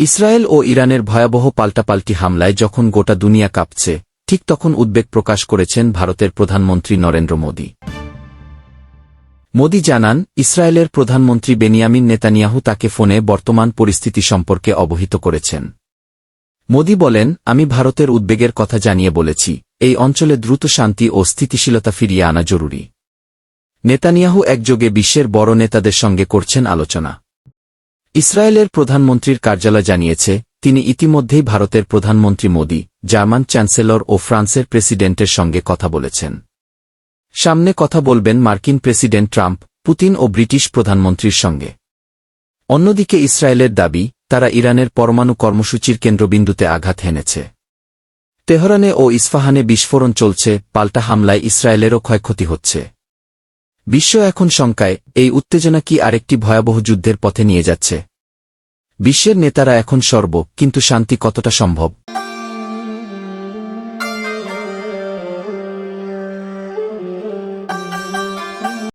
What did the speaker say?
Israel ও ইরানের ভয়াবহ পাল্টাপাল্টি হামলায় যখন গোটা দুনিয়া কাঁপছে, ঠিক তখন উদ্বেগ প্রকাশ করেছেন ভারতের প্রধানমন্ত্রী নরেন্দ্র মোদী। মোদী জানান, ইসরায়েলের প্রধানমন্ত্রী বেনিয়ামিন নেতানিয়াহু তাকে ফোনে বর্তমান পরিস্থিতি সম্পর্কে অবহিত করেছেন। মোদী বলেন, আমি ভারতের উদ্বেগের কথা জানিয়ে বলেছি, এই অঞ্চলে দ্রুত শান্তি ও স্থিতিশীলতা ফিরিয়ে আনা জরুরি। নেতানিয়াহু একযোগে বিশ্বের বড় নেতাদের সঙ্গে করছেন আলোচনা। ইসরায়েলের প্রধানমন্ত্রীর কার্যালয় জানিয়েছে, তিনি ইতিমধ্যেই ভারতের প্রধানমন্ত্রী মোদী, জার্মান চ্যান্সেলর ও ফ্রান্সের প্রেসিডেন্টের সঙ্গে কথা বলেছেন। সামনে কথা বলবেন মার্কিন প্রেসিডেন্ট ট্রাম্প, পুতিন ও ব্রিটিশ প্রধানমন্ত্রীর সঙ্গে। অন্যদিকে ইসরায়েলের দাবি, তারা ইরানের পরমাণু কর্মসূচির কেন্দ্রবিন্দুতে আঘাত হেনেছে। তেহরানে ও ইস্ফাহানে বিস্ফোরণ চলছে, পাল্টা হামলায় ইসরায়েলেরও ক্ষয়ক্ষতি হচ্ছে। বিশ্ব এখন শঙ্কায়, এই উত্তেজনা কি আরেকটি ভয়াবহ যুদ্ধের পথে নিয়ে যাচ্ছে? বিশ্বের নেতারা এখন সর্ব কিন্তু শান্তি কতটা সম্ভব?